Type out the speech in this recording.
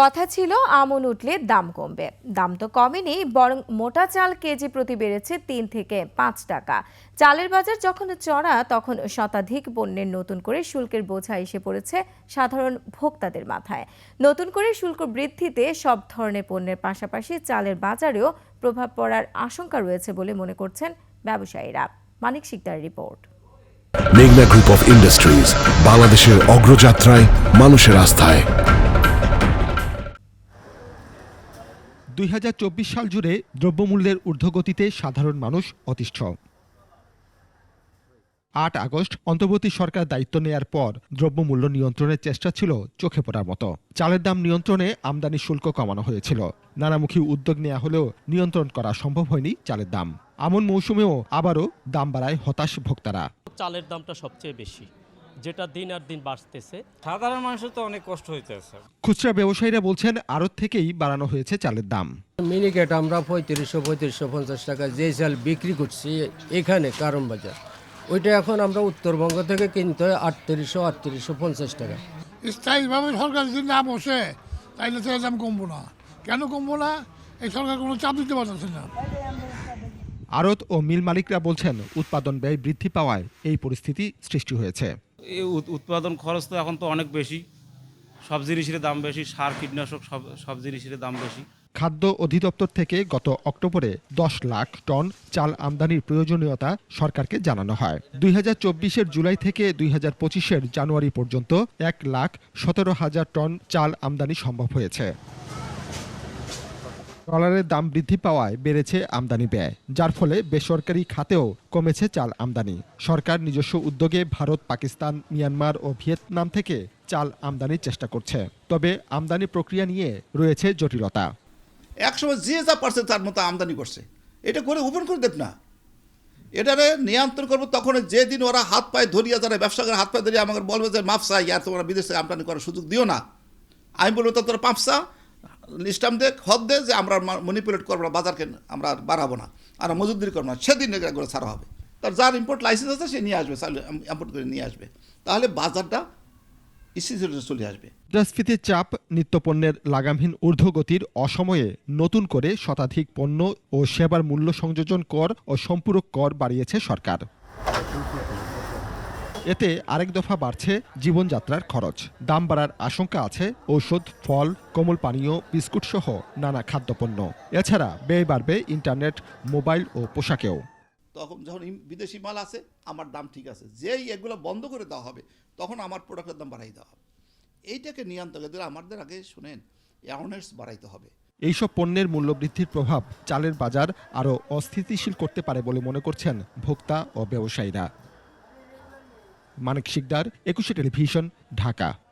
কথা ছিল, আমন উঠলে দাম কমবে। দাম তো কমেনি, বরং মোটা চাল কেজি প্রতি বেড়েছে তিন থেকে পাঁচ টাকা। চালের বাজার যখন চড়া, তখন শতাধিক পণ্যের নতুন করে শুল্কের বোঝা এসে পড়েছে সাধারণ ভোক্তাদের মাথায়। নতুন করে শুল্ক বৃদ্ধিতে সব ধরনের পণ্যের পাশাপাশি চালের বাজারেও প্রভাব পড়ার আশঙ্কা রয়েছে বলে মনে করছেন ব্যবসায়ীরা। মানিক শিকদার রিপোর্ট। মেঘনা গ্রুপ অফ ইন্ডাস্ট্রিজ, বাংলাদেশের অগ্রযাত্রায় মানুষের আস্থায়। দুই হাজার চব্বিশ সাল জুড়ে দ্রব্যমূল্যের ঊর্ধ্বগতিতে সাধারণ মানুষ অতিষ্ঠ। আট আগস্ট অন্তর্বর্তী সরকার দায়িত্ব নেয়ার পর দ্রব্যমূল্য নিয়ন্ত্রণের চেষ্টা ছিল চোখে পড়ার মতো। চালের দাম নিয়ন্ত্রণে আমদানি শুল্ক কমানো হয়েছিল। নানামুখী উদ্যোগ নেওয়া হলেও নিয়ন্ত্রণ করা সম্ভব হয়নি চালের দাম। আমন মৌসুমেও আবারও দাম বাড়ায় হতাশ ভোক্তারা। চালের দামটা সবচেয়ে বেশি। যেটা দিন আর দিন বাড়তেছে। সাধারণ মানুষের তো অনেক কষ্ট হইতেছে। খুচরা ব্যবসায়ীরা বলছেন আড়ত থেকেই বাড়ানো হয়েছে চালের দাম। মিনিকেট আমরা পঁয়ত্রিশশো পঁয়ত্রিশশো পঞ্চাশ টাকা যে চাল বিক্রি করছি এখানে কারণ বাজার। ওইটা এখন আমরা উত্তরবঙ্গ থেকে কিনতে হয় আটত্রিশশো আটত্রিশশো পঞ্চাশ টাকা। স্থায়ীভাবে সরকার যদি না বসে তাইলে তেলের দাম কমবো না। কেন কমবো না? এই সরকার কোনো চাপ দিতে পারতেছে না। আড়ত ও মিল মালিকরা বলছেন উৎপাদন ব্যয় বৃদ্ধি পাওয়ায় এই পরিস্থিতি সৃষ্টি হয়েছে। উৎপাদন খরচ তো এখন তো অনেক বেশি। সব জিনিসের দাম বেশি, সার, কীটনাশক, সব সব জিনিসের দাম বেশি। খাদ্য অধিদপ্তর থেকে গত অক্টোবরে দশ লাখ টন চাল আমদানির প্রয়োজনীয়তা সরকারকে জানানো হয়। দুই হাজার চব্বিশের জুলাই থেকে দুই হাজার পঁচিশের জানুয়ারি পর্যন্ত এক লাখ সতেরো হাজার টন চাল আমদানি সম্ভব হয়েছে। ডলারের দাম বৃদ্ধি পাওয়ায় বেড়েছে আমদানি ব্যয়, যার ফলে বেসরকারি খাতেও কমেছে চাল আমদানি। সরকার নিজস্ব উদ্যোগে ভারত, পাকিস্তান, মিয়ানমার ও ভিয়েতনাম থেকে চাল আমদানির চেষ্টা করছে। তবে আমদানি প্রক্রিয়া নিয়ে রয়েছে জটিলতা। একসময় যে যা পারছে তার মতো আমদানি করছে। এটা করে ওপেন করে দেব না। এটারে নিয়ন্ত্রণ করব তখন যেদিন ওরা হাত পায়ে ধরিয়া যারা ব্যবসা করে, হাত পায়ে ধরিয়ে আমাকে বলবে যে মাপসা ইয়ার তোমরা বিদেশ থেকে আমদানি করার সুযোগ দিও না। আমি বলব, তো তোরা পাপসা লিস্টাম দে হদ দে যে আমরা মনিপুলেট করব না, বাজারকে আমরা বাড়াবো না, আর মজুদরি করব না। সেদিন এগুলো ছাড়া হবে। তার যার ইম্পোর্ট লাইসেন্স আছে, সে নিয়ে আসবে ইম্পোর্ট করে নিয়ে আসবে। তাহলে বাজারটা চলে আসবে। মুদ্রাস্ফীতির চাপ, নিত্যপণ্যের লাগামহীন ঊর্ধ্বগতির অসময়ে নতুন করে শতাধিক পণ্য ও সেবার মূল্য সংযোজন কর ও সম্পূরক কর বাড়িয়েছে সরকার। এতে আরেক দফা বাড়ছে জীবনযাত্রার খরচ। দাম বাড়ার আশঙ্কা আছে ঔষধ ফল কোমল পানীয় বিস্কুট সহ নানা খাদ্যপণ্য। এছাড়া ব্যয় বাড়বে ইন্টারনেট মোবাইল ও পোশাকেও। তখন যখন বিদেশি মাল আছে আমার দাম ঠিক আছে। যেই এগুলো বন্ধ করে দেওয়া হবে তখন আমার প্রোডাক্টের দাম বাড়াই দেওয়া হবে। এইটাকে নিয়ন্ত্রণ করতে আমাদের আগে শুনেন অ্যাওয়ারনেস বাড়াইতে হবে। এইসব পণ্যের মূল্যবৃদ্ধির প্রভাব চালের বাজার আরও অস্থিতিশীল করতে পারে বলে মনে করছেন ভোক্তা ও ব্যবসায়ীরা। মানিক শিকদার একুশে টেলিভিশন ঢাকা।